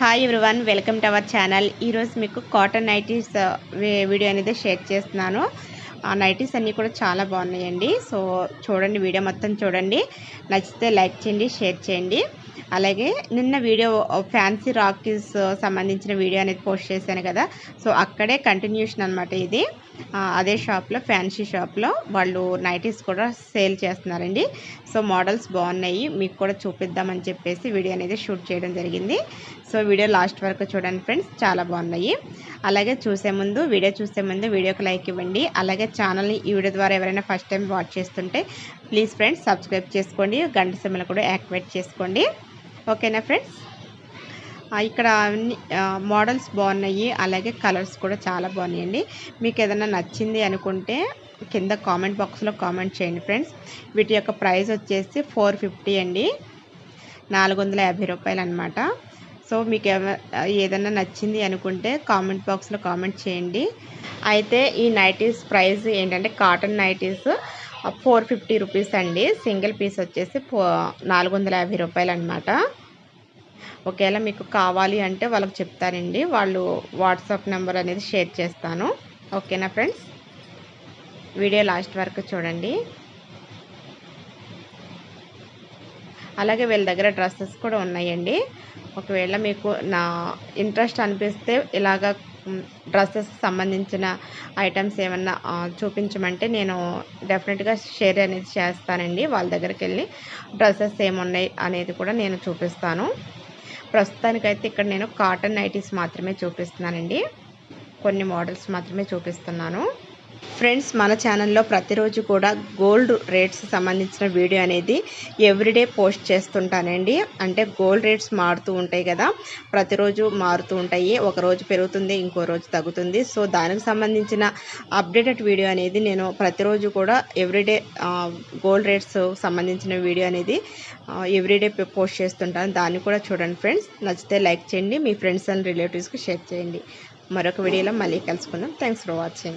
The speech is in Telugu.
Hi everyone welcome to our channel ఈరోజు మీకు కాటన్ నైటీస్ వీడియో అనేది షేర్ చేస్తున్నాను. ఆ నైటీస్ అన్నీ కూడా చాలా బాగున్నాయండి. సో చూడండి వీడియో మొత్తం చూడండి. నచ్చితే లైక్ చేయండి షేర్ చేయండి. అలాగే నిన్న వీడియో ఫ్యాన్సీ రాకీస్ సంబంధించిన వీడియో అనేది పోస్ట్ చేశాను కదా. సో అక్కడే కంటిన్యూషన్ అనమాట ఇది. అదే షాప్లో ఫ్యాన్సీ షాప్లో వాళ్ళు నైటీస్ కూడా సేల్ చేస్తున్నారండి. సో మోడల్స్ బాగున్నాయి. మీకు కూడా చూపిద్దామని చెప్పేసి వీడియో అనేది షూట్ చేయడం జరిగింది. సో వీడియో లాస్ట్ వరకు చూడండి ఫ్రెండ్స్ చాలా బాగున్నాయి. అలాగే చూసే ముందు వీడియో చూసే ముందు వీడియోకి లైక్ ఇవ్వండి. అలాగే ఛానల్ని ఈ వీడియో ద్వారా ఎవరైనా ఫస్ట్ టైం వాచ్ చేస్తుంటే ప్లీజ్ ఫ్రెండ్స్ సబ్స్క్రైబ్ చేసుకోండి. గంట సిమ్మలు కూడా యాక్టివేట్ చేసుకోండి. ఓకేనా ఫ్రెండ్స్ ఇక్కడ అన్ని మోడల్స్ బాగున్నాయి. అలాగే కలర్స్ కూడా చాలా బాగున్నాయండి. మీకు ఏదైనా నచ్చింది అనుకుంటే కింద కామెంట్ బాక్స్లో కామెంట్ చేయండి ఫ్రెండ్స్ వీటి యొక్క ప్రైస్ వచ్చేసి ఫోర్ ఫిఫ్టీ అండి. నాలుగు వందల యాభై రూపాయలు అనమాట సో మీకు ఏదైనా నచ్చింది అనుకుంటే కామెంట్ బాక్స్లో కామెంట్ చేయండి. అయితే ఈ నైటీస్ ప్రైస్ ఏంటంటే cotton nighties four fifty rupees అండి. సింగిల్ పీస్ వచ్చేసి ఫో నాలుగు వందల యాభై రూపాయలు అనమాట ఒకవేళ మీకు కావాలి అంటే వాళ్ళకి చెప్తారండి వాళ్ళు వాట్సాప్ నెంబర్ అనేది షేర్ చేస్తాను. ఓకేనా ఫ్రెండ్స్? వీడియో లాస్ట్ వరకు చూడండి. అలాగే వీళ్ళ దగ్గర డ్రెస్సెస్ కూడా ఉన్నాయండి. ఒకవేళ మీకు నా ఇంట్రెస్ట్ అనిపిస్తే ఇలాగ డ్రెస్సెస్ సంబంధించిన ఐటమ్స్ ఏమన్నా చూపించమంటే నేను డెఫినెట్గా షేర్ అనేది చేస్తానండి. వాళ్ళ దగ్గరికి వెళ్ళి డ్రెస్సెస్ ఏమున్నాయి అనేది కూడా నేను చూపిస్తాను. ప్రస్తుతానికైతే ఇక్కడ నేను కాటన్ నైటీస్ మాత్రమే చూపిస్తున్నానండి. కొన్ని మోడల్స్ మాత్రమే చూపిస్తున్నాను. ఫ్రెండ్స్ మన ఛానల్లో ప్రతిరోజు కూడా గోల్డ్ రేట్స్ సంబంధించిన వీడియో అనేది ఎవ్రీడే పోస్ట్ చేస్తుంటానండి. అంటే గోల్డ్ రేట్స్ మారుతూ ఉంటాయి కదా ప్రతిరోజు మారుతూ ఉంటాయి. ఒక రోజు పెరుగుతుంది ఇంకో రోజు తగ్గుతుంది. సో దానికి సంబంధించిన అప్డేటెడ్ వీడియో అనేది నేను ప్రతిరోజు కూడా ఎవ్రీడే గోల్డ్ రేట్స్ సంబంధించిన వీడియో అనేది ఎవ్రీడే పోస్ట్ చేస్తుంటాను. దాన్ని కూడా చూడండి ఫ్రెండ్స్. నచ్చితే లైక్ చేయండి. మీ ఫ్రెండ్స్ అండ్ రిలేటివ్స్కి షేర్ చేయండి. మరొక వీడియోలో మళ్ళీ కలుసుకుందాం. Thanks for watching.